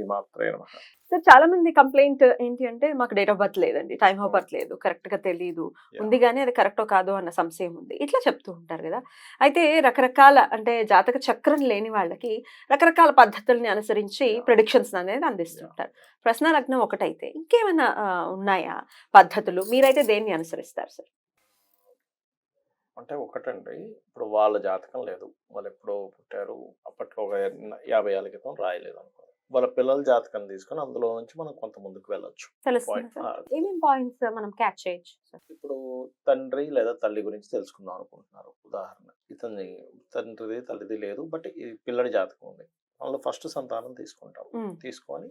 శ్రీమాత్రే నమ. సార్ చాలా మంది కంప్లైంట్ ఏంటి అంటే మాకు డేట్ ఆఫ్ బర్త్ లేదండి. టైమ్ ఆఫ్ బర్త్ లేదు. కరెక్ట్గా తెలియదు ఉంది కానీ అది కరెక్టో కాదో అన్న సంశయం ఉంది. ఇట్లా చెప్తూ ఉంటారు కదా. అయితే రకరకాల అంటే జాతక చక్రం లేని వాళ్ళకి రకరకాల పద్ధతుల్ని అనుసరించి ప్రొడిక్షన్స్ అనేది అందిస్తుంటారు. ప్రశ్న లగ్నం ఒకటైతే ఇంకేమైనా ఉన్నాయా పద్ధతులు? మీరైతే దేన్ని అనుసరిస్తారు సార్? అంటే ఒకటండి ఇప్పుడు వాళ్ళ జాతకం లేదు. వాళ్ళు ఎప్పుడో పుట్టారు. అప్పట్లో ఒక యాభై ఏళ్ళ క్రితం రాయలేదు అనుకో వాళ్ళ పిల్లల జాతకం తీసుకొని అందులో నుంచి మనం కొంత ముందుకు వెళ్ళొచ్చు ఏమేమి పాయింట్స్ మనం క్యాచ్ చేయొచ్చు ఇప్పుడు తండ్రి లేదా తల్లి గురించి తెలుసుకుందాం అనుకుంటున్నారు ఉదాహరణ ఇతని తండ్రిది తల్లిది లేదు బట్ ఈ పిల్లడి జాతకం ఉంది వాళ్ళు ఫస్ట్ సంతానం తీసుకుంటాం. తీసుకొని.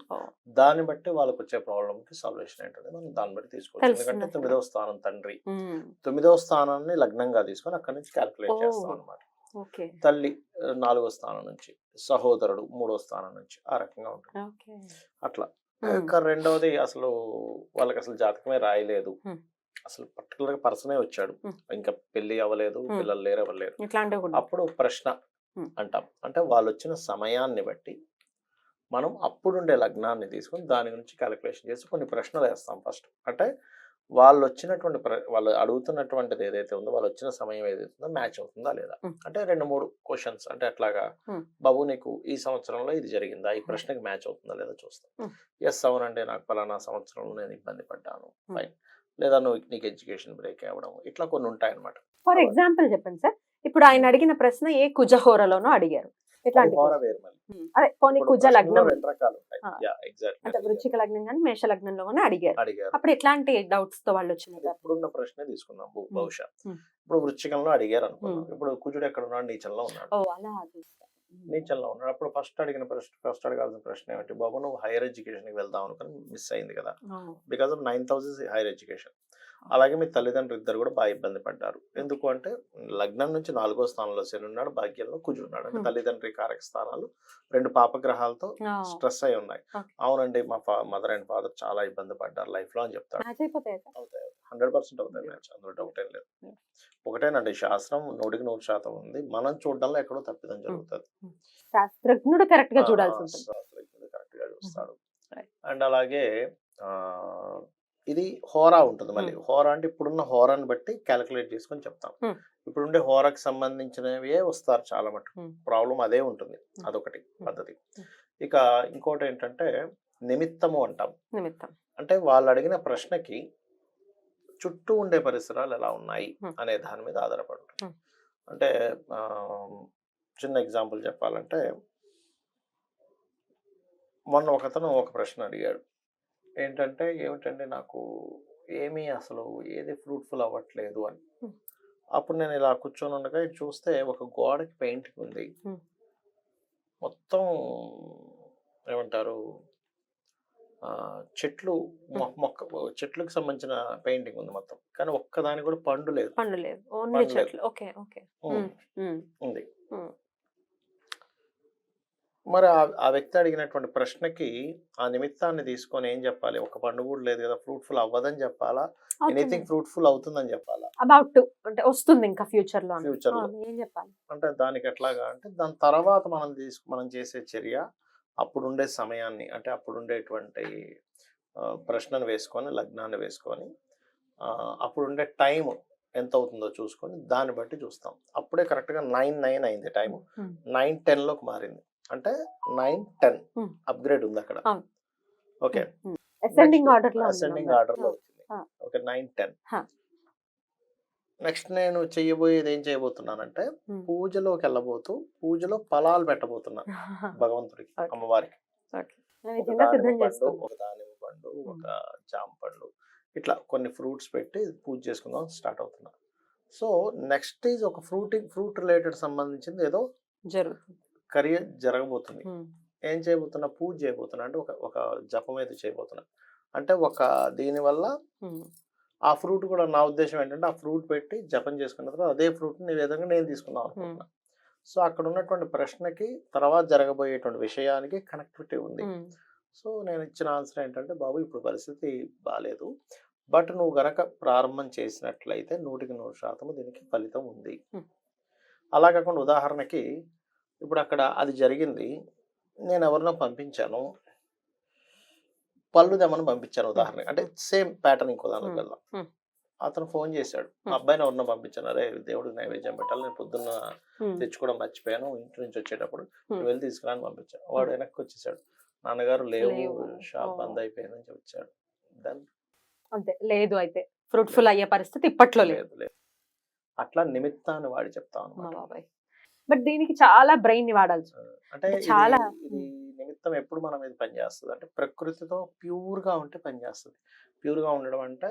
దాన్ని బట్టి వాళ్ళకి వచ్చే ప్రాబ్లమ్కి సొల్యూషన్ ఏంటంటే మనం దాన్ని బట్టి తీసుకోవచ్చు ఎందుకంటే. తొమ్మిదవ స్థానం తండ్రి మ్మ్. తొమ్మిదవ స్థానాన్ని లగ్నంగా తీసుకొని అక్కడి నుంచి క్యాల్కులేట్. చేస్తాం అనమాట తల్లి నాలుగో స్థానం నుంచి సహోదరుడు మూడో స్థానం నుంచి ఆ రకంగా ఉంటుంది అట్లా. ఇంకా రెండవది అసలు వాళ్ళకి అసలు జాతకమే రాయలేదు. అసలు పర్టికులర్గా పర్సనే వచ్చాడు. ఇంకా పెళ్ళి అవ్వలేదు. పిల్లలు లేరు అవ్వలేరు కూడా అప్పుడు ప్రశ్న. అంటాం అంటే వాళ్ళు వచ్చిన సమయాన్ని బట్టి మనం అప్పుడుండే లగ్నాన్ని తీసుకొని దాని గురించి క్యాలిక్యులేషన్ చేసి కొన్ని ప్రశ్నలు వేస్తాం ఫస్ట్ అంటే వాళ్ళు వచ్చినటువంటి వాళ్ళు అడుగుతున్నటువంటిది ఏదైతే ఉందో వాళ్ళు వచ్చిన సమయం ఏదైతే ఉందో మ్యాచ్ అవుతుందా లేదా. అంటే రెండు మూడు క్వశ్చన్స్ అంటే అట్లాగా. బాబు నీకు ఈ సంవత్సరంలో ఇది జరిగిందా? ఈ ప్రశ్నకి మ్యాచ్ అవుతుందా లేదా చూస్తాం. ఎస్ అవునంటే నాకు పలానా సంవత్సరంలో నేను ఇబ్బంది పడ్డాను. ఫైన్ లేదా నువ్వు నీకు ఎడ్యుకేషన్ బ్రేక్ అవ్వడం. ఇట్లా కొన్ని ఉంటాయి అనమాట ఫర్ ఎగ్జాంపుల్ చెప్పండి సార్. ఇప్పుడు ఆయన అడిగిన ప్రశ్న ఏ కుజహోరలోనో అడిగారు. ఉమ్, అదే పోనీ కుజ లగ్నం. అంటే వృచ్చిక లగ్నం కానీ మేష లగ్నంలో కానీ అడిగారు. అప్పుడు ఎట్లాంటి డౌట్స్తో వాళ్ళు అది వచ్చినారు ఇప్పుడున్న ప్రశ్నే Hmm. బహుశా. ఇప్పుడు వృచ్చికంలో అడిగారు అనుకున్నాం. ఇప్పుడు కుజుడు ఎక్కడ ఉన్నాడు? నీచంలో ఉన్నాడు. ఓ అలా. నీచంలో ఉన్నాడు. అప్పుడు ఫస్ట్ అడిగిన ప్రశ్న ఫస్ట్ అడగాల్సిన ప్రశ్న ఏమిటి? బాబు నువ్వు హైయర్ ఎడ్యుకేషన్కి వెళ్దాం అనుకుని మిస్ అయింది కదా. Because of nine thousand higher education. అలాగే మీ తల్లిదండ్రులు ఇద్దరు కూడా బాగా ఇబ్బంది పడ్డారు. ఎందుకు అంటే లగ్నం నుంచి నాలుగో స్థానంలో శని ఉన్నాడు భాగ్యంలో కుజుడు ఉన్నాడు. అంటే. తల్లిదండ్రి కారక స్థానాలు రెండు పాపగ్రహాలతో స్ట్రెస్ అయి ఉన్నాయి. అవునండి మా మదర్ అండ్ ఫాదర్ చాలా ఇబ్బంది పడ్డారు లైఫ్లో అని. అవుతాయి హండ్రెడ్ పర్సెంట్ అవుతాయి మ్యాచ్. అందులో డౌట్ ఏం లేదు. ఒకటేనండి శాస్త్రం నూటికి నూరు శాతం ఉంది. మనం చూడడంలో ఎక్కడో తప్పిదం జరుగుతుంది. శాస్త్రజ్ఞుడు కరెక్ట్గా చూడాల్సి ఉంటుంది. కరెక్ట్గా చూస్తాడు. అండ్ అలాగే ఆ, ఇది హోరా ఉంటుంది మళ్ళీ హోరా అంటే ఇప్పుడున్న హోరాని బట్టి క్యాలిక్యులేట్ చేసుకొని చెప్తాం. ఇప్పుడుండే హోరాకి సంబంధించినవే వస్తారు చాలా మటుకు. ప్రాబ్లం అదే ఉంటుంది. అదొకటి పద్ధతి. ఇక ఇంకోటి ఏంటంటే నిమిత్తము అంటాం నిమిత్తం అంటే వాళ్ళు అడిగిన ప్రశ్నకి చుట్టూ ఉండే పరిసరాలు ఎలా ఉన్నాయి. అనే దాని మీద ఆధారపడి. అంటే చిన్న ఎగ్జాంపుల్ చెప్పాలంటే మొన్న ఒకతను ఒక ప్రశ్న అడిగాడు ఏంటంటే ఏమిటంటే నాకు ఏమీ అసలు ఏది ఫ్రూట్ఫుల్ అవ్వట్లేదు అని. అప్పుడు నేను ఇలా కూర్చొని ఉండగా చూస్తే ఒక గోడకి పెయింటింగ్ ఉంది. మొత్తం ఏమంటారు చెట్లు మొక్క చెట్లకు సంబంధించిన పెయింటింగ్ ఉంది మొత్తం. కానీ ఒక్కదాని కూడా పండు లేదు. పండు లేదు. ఓన్లీ. చెట్లు. Okay okay. ఉంది. మరి ఆ- ఆ వ్యక్తి అడిగినటువంటి ప్రశ్నకి ఆ నిమిత్తాన్ని తీసుకొని ఏం చెప్పాలి? ఒక పండు కూడా లేదు కదా ఫ్రూట్ఫుల్ అవ్వదని చెప్పాలా? ఎనీథింగ్ ఫ్రూట్ఫుల్ అవుతుందని చెప్పాలా? అబౌట్ టు అంటే వస్తుంది ఇంకా ఫ్యూచర్లో. Future లో. ఏం చెప్పాలి? అంటే దానికి ఎట్లాగా అంటే దాని తర్వాత మనం తీసుకు మనం చేసే చర్య అప్పుడుండే సమయాన్ని అంటే అప్పుడుండేటువంటి ప్రశ్నను వేసుకొని లగ్నాన్ని వేసుకొని అప్పుడుండే టైం ఎంత అవుతుందో చూసుకొని దాన్ని బట్టి చూస్తాం. అప్పుడే కరెక్ట్గా నైన్ నైన్ అయింది టైం నైన్ టెన్లోకి మారింది. అంటే నైన్ టెన్. అప్గ్రేడ్ ఉంది అక్కడ. ఓకే. అసెండింగ్ ఆర్డర్లో అసెండింగ్. ఆర్డర్లో వచ్చింది. Okay nine ten. నెక్స్ట్ నేను చెయ్యబోయేది ఏం చేయబోతున్నానంటే. పూజలోకి వెళ్ళబోతూ పూజలో ఫలాలు పెట్టబోతున్నా భగవంతుడికి. అమ్మవారికి. ఒక దానిమ్మ పండు ఒక జామ పండు ఇట్లా కొన్ని ఫ్రూట్స్ పెట్టి పూజ చేసుకుందాం స్టార్ట్ అవుతున్నా సో నెక్స్ట్ ఈజ్ ఒక ఫ్రూట్ ఫ్రూట్ రిలేటెడ్ సంబంధించింది ఏదో జరుగుతుంది కరియ జరగబోతుంది. ఏం చేయబోతున్నా? పూజ చేయబోతున్నా. అంటే ఒక ఒక జపం అయితే చేయబోతున్నా. అంటే ఒక దీనివల్ల. ఆ ఫ్రూట్ కూడా నా ఉద్దేశం ఏంటంటే ఆ ఫ్రూట్ పెట్టి జపం చేసుకున్న తర్వాత అదే ఫ్రూట్ నీ విధంగా నేను తీసుకుందాం అనుకుంటున్నా. సో అక్కడ ఉన్నటువంటి ప్రశ్నకి తర్వాత జరగబోయేటువంటి విషయానికి కనెక్టివిటీ ఉంది. సో నేను ఇచ్చిన ఆన్సర్ ఏంటంటే బాబు ఇప్పుడు పరిస్థితి బాగాలేదు బట్ నువ్వు గనక ప్రారంభం చేసినట్లయితే నూటికి నూరు శాతం దీనికి ఫలితం ఉంది. అలా కాకుండా ఉదాహరణకి ఇప్పుడు అక్కడ అది జరిగింది. నేను ఎవరినో పంపించాను. పళ్ళు దెమ్మని పంపించాను ఉదాహరణ అంటే సేమ్ ప్యాటర్న్ ఇంకో దానికి. వెళ్దాం. అతను ఫోన్ చేశాడు. అబ్బాయిని ఎవరినో పంపించాను. అరే దేవుడికి నైవేద్యం పెట్టాలి. నేను పొద్దున్న. తెచ్చుకోవడం మర్చిపోయాను. ఇంటి నుంచి వచ్చేటప్పుడు వెళ్ళి తీసుకురాని పంపించాను. వాడు వెనక్కి వచ్చేసాడు. నాన్నగారు లేవు. షాప్. బంద్ అయిపోయిందని వచ్చాడు దెన్ అంతే. లేదు అయితే. ఫ్రూట్ఫుల్ అయ్యే పరిస్థితి ఇప్పట్లో లేదు. లేదు. అట్లా నిమిత్తాన్ని వాడి చెప్తా అమ్మ అనమాట బాబాయ్ బట్ దీనికి చాలా బ్రెయిన్ని వాడాల్సి అంటే చాలా, ఇది నిమిత్తం ఎప్పుడు మనం ఇది పనిచేస్తుంది? అంటే ప్రకృతితో ప్యూర్గా ఉంటే పనిచేస్తుంది. ప్యూర్గా ఉండడం అంటే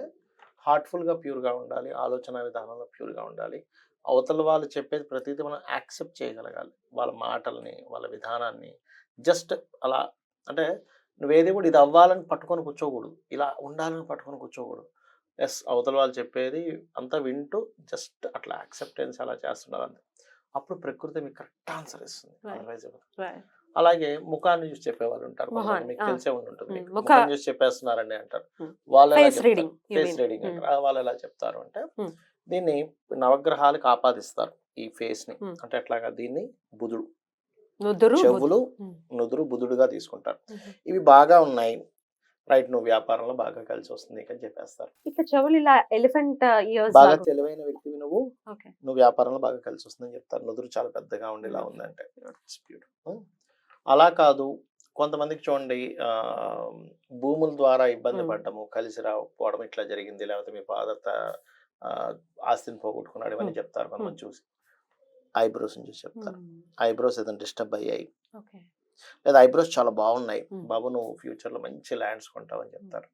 హార్ట్ఫుల్గా ప్యూర్గా ఉండాలి ఆలోచన విధానంలో ప్యూర్గా ఉండాలి. అవతల వాళ్ళు చెప్పేది ప్రతిదీ మనం యాక్సెప్ట్ చేయగలగాలి. వాళ్ళ మాటల్ని వాళ్ళ విధానాన్ని. జస్ట్ అలా అంటే నువ్వేది కూడా ఇది అవ్వాలని పట్టుకొని కూర్చోకూడదు. ఇలా ఉండాలని పట్టుకొని కూర్చోకూడదు. ఎస్ అవతల వాళ్ళు చెప్పేది అంతా వింటూ జస్ట్ అట్లా యాక్సెప్టెన్స్ అలా చేస్తుండాలి అంతే అప్పుడు ప్రకృతి మీకు కరెక్ట్ ఆన్సర్ ఇస్తుంది. అదర్వైజ్ అలాగే ముఖాన్ని చూసి చెప్పేవాళ్ళు ఉంటారు మీకు. తెలిసే ఉంటుంది ఉమ్, మీకు. ముఖ- ముఖం చూసి చెప్పేస్తున్నారండి అంటారు. వాళ్ళు ఎలా ఫేస్? రీడింగ్. అంటారు వాళ్ళు ఎలా చెప్తారు అంటే. దీన్ని నవగ్రహాలకు ఆపాదిస్తారు ఈ ఫేస్ని. అంటే ఎట్లాగా దీన్ని బుధుడు నుదురు చెవులు. నుదురు బుధుడుగా తీసుకుంటారు. ఇవి బాగా ఉన్నాయి రైట్ నువ్వు వ్యాపారంలో బాగా కలిసి వస్తుంది అని చెప్పేస్తారు. ఇట్లా చెవులు ఇలా ఎలిఫెంట్ ఇయర్స్ బాగా తెలివైన వ్యక్తివి నువ్వు. నువ్వు వ్యాపారంలో బాగా కలిసి వస్తుందని చెప్తారు. నుదురు చాలా పెద్దగా ఉండి ఇలా Mm. ఉందంటే beautiful. అలా కాదు కొంతమందికి చూడండి భూముల ద్వారా ఇబ్బంది Mm. పడ్డము కలిసి రాకపోవడం ఇట్లా జరిగింది. లేకపోతే మీ ఫాదర్ ఆస్తిని పోగొట్టుకున్నాడు ఇవన్నీ. చెప్తారు కొంతమంది చూసి. ఐబ్రోస్ చూసి చెప్తారు. ఐబ్రోస్ ఏదైనా డిస్టర్బ్ అయ్యాయి. లేదా ఐబ్రోస్ చాలా బాగున్నాయి. బాబు నువ్వు ఫ్యూచర్లో మంచి ల్యాండ్స్ కొంటావని చెప్తారు.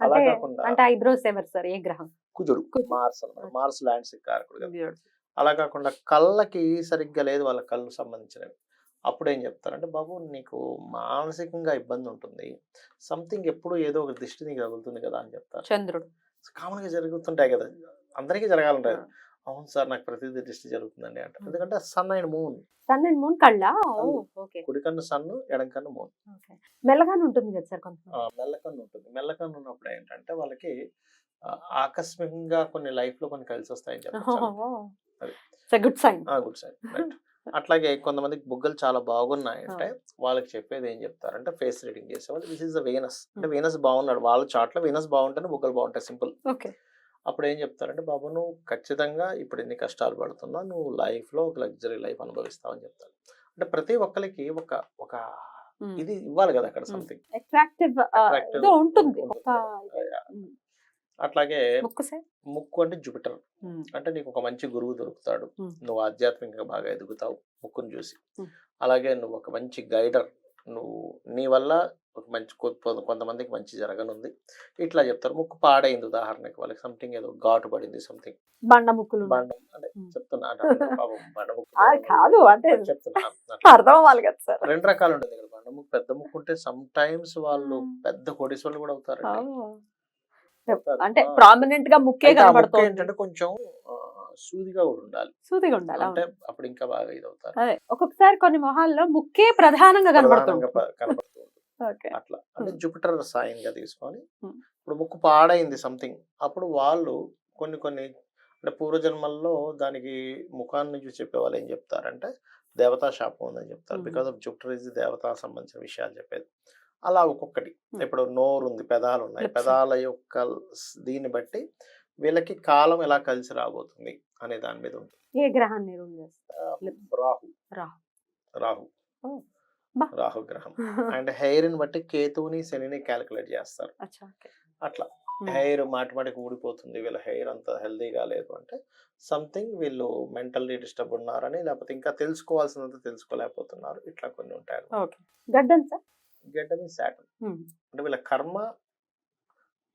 అలా కాకుండా అంటే ఐబ్రోస్ ఎవరు సార్? ఏ గ్రహం? కుజుడు. మార్స్. మార్స్ ల్యాండ్స్ కారకుడు. అలా కాకుండా కళ్ళకి సరిగ్గా లేదు వాళ్ళ కళ్ళు సంబంధించినవి. అప్పుడు ఏం చెప్తారంటే బాబు నీకు మానసికంగా ఇబ్బంది ఉంటుంది. సంథింగ్ ఎప్పుడు ఏదో ఒక దృష్టి నీకు తగులుతుంది కదా అని చెప్తారు. చంద్రుడు. కామన్గా జరుగుతుంటాయి కదా. అందరికీ జరగాలంటాయి ఆ. అవును సార్ నాకు ప్రతిదీ దృష్టి జరుగుతుందండి అంట. ఎందుకంటే sun and moon. Sun and moon కళ్ళ? కుడి కన్ను సన్ ఎడం కన్ను మూన్. ఓకే. మెల్లగానే ఉంటుంది కదా సార్ కొంత మెల్లకన్ను ఉంటుంది. మెల్లకన్ను ఉన్నప్పుడు ఏంటంటే వాళ్ళకి ఆకస్మికంగా కొన్ని లైఫ్లో కొన్ని కలిసి వస్తాయని అది. గుడ్ సైన్ గుడ్ రైట్ అట్లాగే కొంతమందికి బుగ్గలు చాలా బాగున్నాయంటే వాళ్ళకి చెప్పేది ఏం చెప్తారంటే ఫేస్ రీడింగ్ చేసేవాళ్ళు దిస్ ఇస్ ద వీనస్ అంటే వీనస్ బాగున్నాడు. వాళ్ళ చాట్లో వీనస్ బాగుంటేనే బుగ్గలు బాగుంటాయి సింపుల్. ఓకే. అప్పుడు ఏం చెప్తారంటే బాబు నువ్వు ఖచ్చితంగా ఇప్పుడు ఎన్ని కష్టాలు పడుతున్నా నువ్వు లైఫ్లో ఒక లగ్జరీ లైఫ్ అనుభవిస్తావు అని చెప్తారు. అంటే ప్రతి ఒక్కరికి ఒక ఒక ఇది ఇవ్వాలి కదా అక్కడ. సంథింగ్ అట్రాక్టివ్ ఉంటుంది. అట్లాగే ముక్కు అంటే జూపిటర్. అంటే నీకు ఒక మంచి గురువు దొరుకుతాడు. నువ్వు ఆధ్యాత్మికంగా బాగా ఎదుగుతావు ముక్కును చూసి. అలాగే నువ్వు ఒక మంచి గైడర్. నువ్వు నీ వల్ల మంచి కొంతమందికి మంచి జరగనుంది. ఇట్లా చెప్తారు. ముక్కు పాడైంది ఉదాహరణకి వాళ్ళకి సంథింగ్ ఏదో ఘాటు పడింది సంథింగ్ బండ ముక్కులు. బండం అంటే. చెప్తున్నా బండ ముక్కు కాదు. అంటే చెప్తున్నా. అర్థం అవ్వాలి కదా సార్. రెండు రకాలు ఉంటుంది ఇక్కడ బండ ముక్కు పెద్ద ముక్కు ఉంటే సమ్ టైమ్స్ వాళ్ళు. పెద్ద కోటీశ్వరులు కూడా అవుతారు అంటే ప్రామినెంట్గా ముక్కే కనబడుతుంది. ఏంటంటే కొంచెం సూదిగా కూడా ఉండాలి. సూదిగా ఉండాలి. అంటే. అప్పుడు ఇంకా బాగా ఇది అవుతారు ఒక్కొక్కసారి కొన్ని మొహాల్లో ముక్కే ప్రధానంగా కనబడుతుంది ప్రధానంగా అట్లా అంటే. జూపిటర్ సాయం గా తీసుకొని. ఇప్పుడు ముక్కు పాడైంది సంథింగ్ అప్పుడు వాళ్ళు కొన్ని కొన్ని అంటే పూర్వజన్మల్లో దానికి ముఖాన్ని చూసి చెప్పేవాళ్ళు ఏం చెప్తారంటే దేవతా శాపం ఉందని చెప్తారు. బికాస్ ఆఫ్ జూపిటర్ ఇస్ దేవతా సంబంధించిన విషయాలు చెప్పేది అలా ఒక్కొక్కటి. ఇప్పుడు నోరు ఉంది పెదాలు ఉన్నాయి. పెదాల యొక్క దీన్ని బట్టి వీళ్ళకి కాలం ఎలా కలిసి రాబోతుంది అనే దాని మీద ఉంటుంది ఏ గ్రహాన్ని. రాహు రాహు. రాహు Oh. బా. రాహు గ్రహం అండ్ హెయిర్ని బట్టి కేతువుని శనిని క్యాలిక్యులేట్ చేస్తారు. అట్లా. హెయిర్ మాటి మాటికి ఊడిపోతుంది. వీళ్ళ హెయిర్ అంత హెల్దీగా లేదు అంటే సంథింగ్ వీళ్ళు మెంటల్లీ డిస్టర్బ్ ఉన్నారని లేకపోతే ఇంకా తెలుసుకోవాల్సినంత తెలుసుకోలేకపోతున్నారు. ఇట్లా కొన్ని ఉంటాయి గడ్డ అంటే వీళ్ళ కర్మ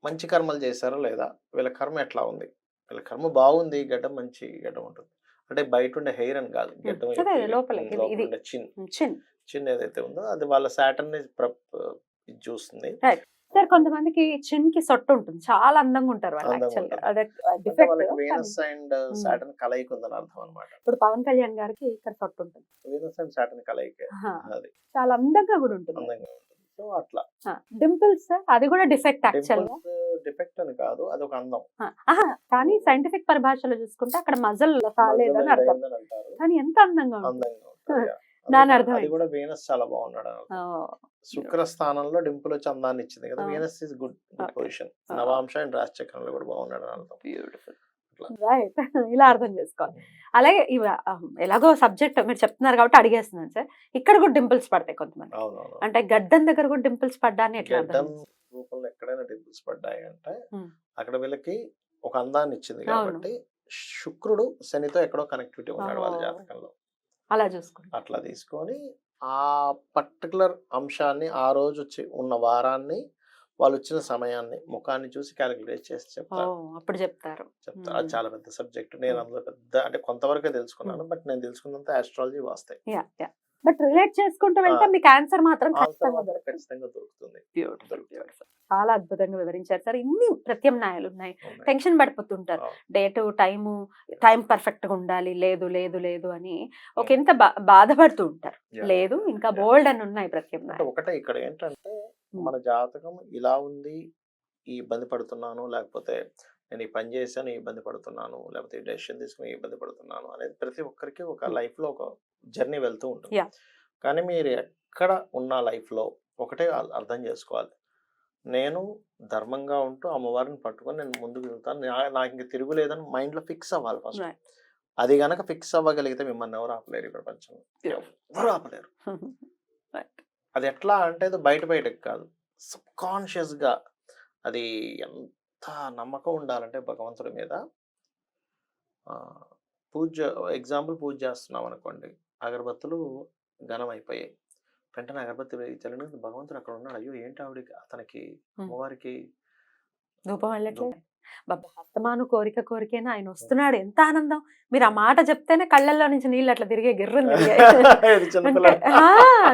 మంచి కర్మలు చేశారా లేదా? వీళ్ళ కర్మ ఎట్లా ఉంది? వీళ్ళ కర్మ బాగుంది గడ్డం మంచి గడ్డం ఉంటుంది. అంటే బయట ఉండే హెయిర్ అని కాదు. గడ్డం చిన్. చిన్ ఏదైతే ఉందో అది వాళ్ళ సాటర్న్ చూస్తుంది. సార్ కొంతమందికి చిన్కి సొట్టు ఉంటుంది. చాలా అందంగా ఉంటారు వీనస్ అండ్ సాటర్న్ కలయిక ఉందని అర్థం అనమాట ఇప్పుడు పవన్ కళ్యాణ్ గారికి ఇక్కడ సొట్టు ఉంటుంది. వీనస్ అండ్ సాటర్న్ కలయిక చాలా అందంగా కూడా ఉంటుంది. అందంగా సో అట్లా. డింపుల్స్ అది కూడా డిఫెక్ట్ యాక్చువల్ డిఫెక్ట్ అని కాదు అది ఒక అందం. కానీ సైంటిఫిక్ పరిభాషలో చూసుకుంటే అక్కడ మజల్ మధ్యలో అర్థం. కానీ ఎంత అందంగా అందంగా అర్థం అది? కూడా వీనస్ చాలా బాగున్నాడు శుక్ర స్థానంలో డింపుల్ వచ్చి అందాన్ని ఇచ్చింది కదా. Venus is good. పొజిషన్. నవాంశ అండ్ రాశి చక్రంలో కూడా బాగున్నాడు అర్థం బ్యూటిఫుల్ రైట్ ఇలా అర్థం చేసుకోవాలి అలాగే ఇవి ఎలాగో సబ్జెక్ట్ మీరు చెప్తున్నారు కాబట్టి అడిగేస్తున్నాను సార్ ఇక్కడ కూడా డింపుల్స్ పడతాయి కొంతమంది అంటే గడ్డం దగ్గర కూడా డింపుల్స్ పడ్డాన్ని ఎట్లా రూపంలో ఎక్కడైనా డింపుల్స్ పడ్డాయి అంటే. అక్కడ వీళ్ళకి ఒక అందాన్ని ఇచ్చింది. కాబట్టి శుక్రుడు శనితో ఎక్కడో కనెక్టివిటీ ఉన్నాడు వాళ్ళ. జాతకంలో అలా చూసుకుంటాం. అట్లా తీసుకొని ఆ పర్టికులర్ అంశాన్ని ఆ రోజు వచ్చి ఉన్న వారాన్ని వాళ్ళు వచ్చిన సమయాన్ని ముఖాన్ని చూసి క్యాలిక్యులేట్ చేసి చెప్తారు. అప్పుడు చెప్తారు. చెప్తారు. అది. చాలా పెద్ద సబ్జెక్ట్. నేను. అందులో పెద్ద అంటే కొంతవరకే తెలుసుకున్నాను. బట్ నేను తెలుసుకున్నంత ఆస్ట్రాలజీ వాస్తాయి యా యా బట్ రిలేట్ చేసుకుంటూ వెళ్తే. మీకు ఆన్సర్ మాత్రం ఖచ్చితంగా దొరుకుతుంది చాలా అద్భుతంగా వివరించారు సార్ ఇన్ని ప్రత్యామ్నాయాలు ఉన్నాయి. టెన్షన్ పడిపోతుంటారు. డేటు టైము టైం పర్ఫెక్ట్గా ఉండాలి లేదు లేదు లేదు అని ఒక ఎంత బా- బాధపడుతూ ఉంటారు. లేదు ఇంకా. బోల్డ్ అని ఉన్నాయి అంటే ప్రత్యామ్నాయాలు ఒకటే ఇక్కడ ఏంటంటే Hmm. మన జాతకం ఇలా ఉంది ఈ ఇబ్బంది పడుతున్నాను లేకపోతే నేను ఈ పని చేశాను ఈ ఇబ్బంది పడుతున్నాను లేకపోతే ఈ డెసిషన్ తీసుకుని ఈ ఇబ్బంది పడుతున్నాను అనేది ప్రతి ఒక్కరికి ఒక Hmm. లైఫ్లో ఒక జర్నీ వెళ్తూ ఉంటుంది. కానీ మీరు ఎక్కడ ఉన్న లైఫ్లో ఒకటే అర్థం చేసుకోవాలి. నేను ధర్మంగా ఉంటూ అమ్మవారిని పట్టుకొని నేను ముందుకు వెళ్తాను. నాకు ఇంక తిరుగులేదని మైండ్లో ఫిక్స్ అవ్వాలి ఫస్ట్. అది గనక ఫిక్స్ అవ్వగలిగితే మిమ్మల్ని ఎవరు ఆపలేరు ఈ ప్రపంచంలో. ఎవరు ఆపలేరు. అది ఎట్లా అంటే బయట బయటకు కాదు. సబ్గా అది ఎంత నమ్మకం ఉండాలంటే భగవంతుడి మీద పూజ ఎగ్జాంపుల్ పూజ చేస్తున్నాం అనుకోండి. అగరబత్తులు ఘనం అయిపోయాయి వెంటనే అగరబత్తి వెలిగించాలని భగవంతుడు అక్కడ ఉన్నాడు అయ్యో! ఏంటి ఆవిడకి అతనికి. అమ్మవారికి ధూపం వెళ్ళట్లేదు బాబా హస్తమాను కోరిక కోరికేనా ఆయన వస్తున్నాడు. ఎంత ఆనందం! మీరు ఆ మాట చెప్తేనే కళ్ళల్లో నుంచి నీళ్ళు అట్లా తిరిగే చిన్నపిల్ల-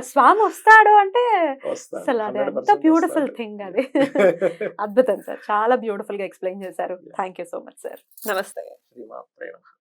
స్వామి వస్తాడు అంటే. అసలు అది 100% ఎంత బ్యూటిఫుల్. థింగ్ అది. అద్భుతం సార్. చాలా బ్యూటిఫుల్గా ఎక్స్ప్లెయిన్ చేశారు. Thank so much sir. నమస్తే.